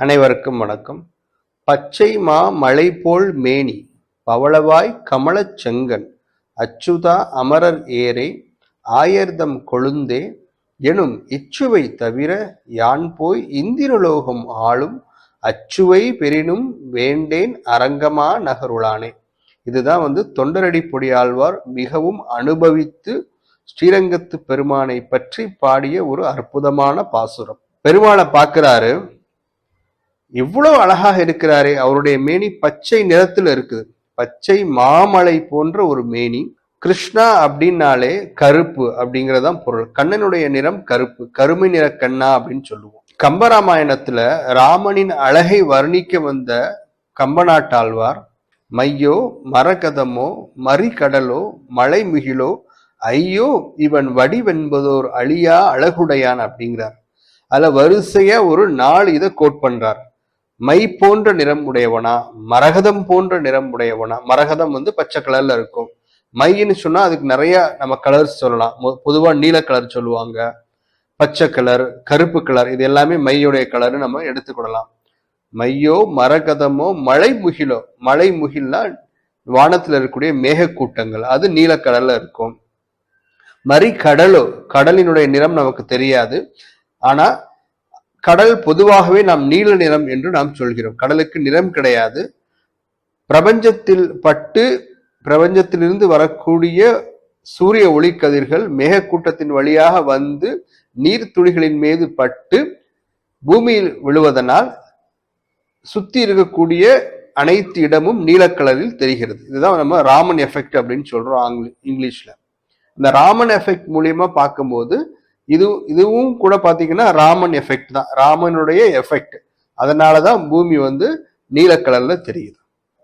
அனைவருக்கும் வணக்கம். பச்சை மா மலை போல் மேனி பவளவாய் கமலச் செங்கன் அச்சுதா அமரர் ஏரே ஆயர்தம் கொழுந்தே எனும் இச்சுவை தவிர யான் போய் இந்திரலோகம் ஆளும் அச்சுவை பெரினும் வேண்டேன் அரங்கமா நகருளானே. இதுதான் வந்து தொண்டரடி பொடியாழ்வார் மிகவும் அனுபவித்து ஸ்ரீரங்கத்து பெருமானை பற்றி பாடிய ஒரு அற்புதமான பாசுரம். பெருமாளை பார்க்கிறாரு இவ்வளவு அழகாக இருக்கிறாரே அவருடைய மேனி பச்சை நிறத்தில் இருக்குது. பச்சை மாமலை போன்ற ஒரு மேனி. கிருஷ்ணா அப்படின்னாலே கருப்பு அப்படிங்கிறதான் பொருள். கண்ணனுடைய நிறம் கருப்பு கருமை நிற கண்ணா அப்படின்னு சொல்லுவோம். கம்பராமாயணத்துல ராமனின் அழகை வர்ணிக்க வந்த கம்பநாட்டாழ்வார் மையோ மரகதமோ மறிகடலோ மலை மிகிலோ ஐயோ இவன் வடிவென்பதோர் அழியா அழகுடையான் அப்படிங்கிறார். அதுல வரிசையா ஒரு நாலு இதை கோட் பண்றார். மை போன்ற நிறம் உடையவனா மரகதம் போன்ற நிறம் உடையவனா மரகதம் வந்து பச்சை கலர்ல இருக்கும். மைன்னு சொன்னா அதுக்கு நிறைய நம்ம கலர்ஸ் சொல்லலாம். மொ- பொதுவா நீல கலர் சொல்லுவாங்க. பச்சை கலர் கருப்பு கலர் இது எல்லாமே மையுடைய கலர்னு நம்ம எடுத்துக்கொள்ளலாம் மையோ மரகதமோ மழை முகிலோ மழை முகில்னா வானத்துல இருக்கக்கூடிய மேகக்கூட்டங்கள் அது நீல கலர்ல இருக்கும். மறி கடலோ கடலினுடைய நிறம் நமக்கு தெரியாது. ஆனா கடல் பொதுவாகவே நாம் நீல நிறம் என்று நாம் சொல்கிறோம். கடலுக்கு நிறம் கிடையாது. பிரபஞ்சத்தில் பட்டு பிரபஞ்சத்திலிருந்து வரக்கூடிய சூரிய ஒளிக்கதிர்கள் மேகக்கூட்டத்தின் வழியாக வந்து நீர்த்துளிகளின் மீது பட்டு பூமியில் விழுவதனால் சுத்தி இருக்கக்கூடிய அனைத்து இடமும் நீல கலரில் தெரிகிறது. இதுதான் நம்ம ராமன் எஃபெக்ட் அப்படின்னு சொல்றோம் ஆங்கில இங்கிலீஷ்ல. இந்த ராமன் எஃபெக்ட் மூலியமா பார்க்கும்போது இது இதுவும் கூட பார்த்தீங்கன்னா ராமன் எஃபெக்ட் தான். ராமனுடைய எஃபெக்ட் அதனாலதான் பூமி வந்து நீல தெரியுது.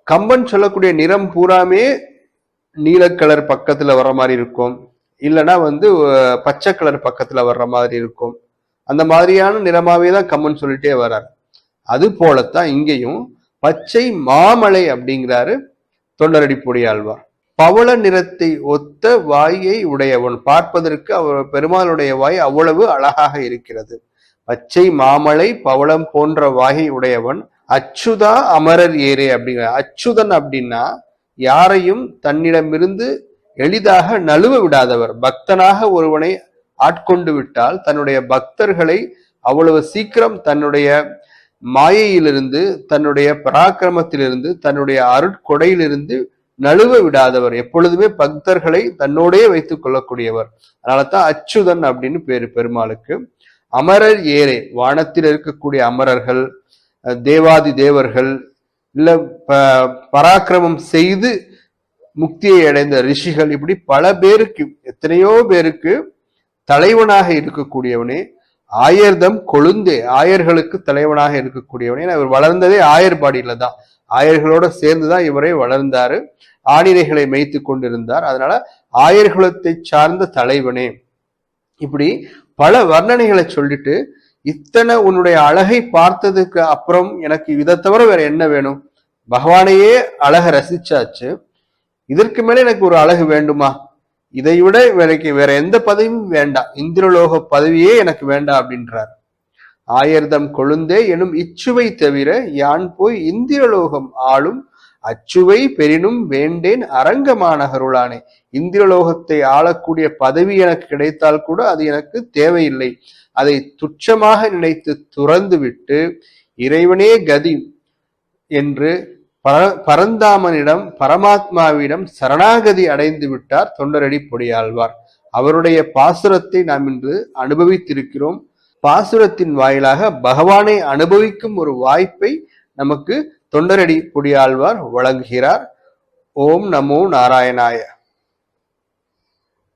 கம்பன் சொல்லக்கூடிய நிறம் பூராமே நீல கலர் வர மாதிரி இருக்கும். இல்லைன்னா வந்து பச்சை கலர் பக்கத்தில் வர்ற மாதிரி இருக்கும். அந்த மாதிரியான நிறமாவே தான் கம்பன் சொல்லிட்டே வர்றார். அது போலத்தான் இங்கேயும் பச்சை மாமலை அப்படிங்கிறாரு தொண்டரடி பொடியாழ்வார் பவள நிறத்தை ஒத்த வாயை உடையவன் பார்ப்பதற்கு அவர் பெருமாளுடைய வாய் அவ்வளவு அழகாக இருக்கிறது. பச்சை மாமலை பவளம் போன்ற வாயை உடையவன். அச்சுதா அமரர் ஏரே அப்படிங்கிற அச்சுதன் அப்படின்னா யாரையும் தன்னிடமிருந்து எளிதாக நழுவ விடாதவர். பக்தனாக ஒருவனை ஆட்கொண்டு விட்டால் தன்னுடைய பக்தர்களை அவ்வளவு சீக்கிரம் தன்னுடைய மாயையிலிருந்து தன்னுடைய பராக்கிரமத்திலிருந்து தன்னுடைய அருட்கொடையிலிருந்து நழுவ விடாதவர். எப்பொழுதுமே பக்தர்களை தன்னோடே வைத்துக் கொள்ளக்கூடியவர். அதனால தான் அச்சுதன் அப்படின்னு பேரு பெருமாளுக்கு. அமரர் ஏரே வானத்தில் இருக்கக்கூடிய அமரர்கள் தேவாதி தேவர்கள் இல்ல ப- பராக்கிரமம் செய்து முக்தியை அடைந்த ரிஷிகள் இப்படி பல பேருக்கு எத்தனையோ பேருக்கு தலைவனாக இருக்கக்கூடியவனே ஆயர்தம் கொழுந்தே ஆயர்களுக்கு தலைவனாக இருக்கக்கூடியவனே அவர் வளர்ந்ததே ஆயர்பாடியில தான் ஆயர்களோட சேர்ந்துதான் இவரே வளர்ந்தாரு. ஆணிரைகளை மேய்த்து கொண்டிருந்தார். அதனால ஆயர்குலத்தை சார்ந்த தலைவனே. இப்படி பல வர்ணனைகளை சொல்லிட்டு இத்தனை உன்னுடைய அழகை பார்த்ததுக்கு அப்புறம் எனக்கு இதை தவிர வேற என்ன வேணும்? பகவானையே அழக ரசிச்சாச்சு. இதற்கு மேல எனக்கு ஒரு அழகு வேண்டுமா? இதை விட எனக்கு வேற எந்த பதவியும் வேண்டாம். இந்திரலோக பதவியே எனக்கு வேண்டாம் அப்படின்றார். ஆயர்தம் கொழுந்தே எனும் இச்சுவை தவிர யான் போய் இந்திரலோகம் ஆளும் அச்சுவை பெரினும் வேண்டேன் அரங்கமானகருளானே இந்திரலோகத்தை ஆளக்கூடிய பதவி எனக்கு கிடைத்தால் கூட அது எனக்கு தேவையில்லை. அதை துச்சமாக நினைத்து துறந்து விட்டு இறைவனே கதி என்று பர பரந்தாமனிடம் பரமாத்மாவிடம் சரணாகதி அடைந்து விட்டார் தொண்டரடி பொடியாழ்வார். அவருடைய பாசுரத்தை நாம் இன்று அனுபவித்திருக்கிறோம். பாசுரத்தின் வாயிலாக பகவானை அனுபவிக்கும் ஒரு வாய்ப்பை நமக்கு தொண்டரடி பொடியாழ்வார் வழங்குகிறார். ஓம் நமோ நாராயணாய.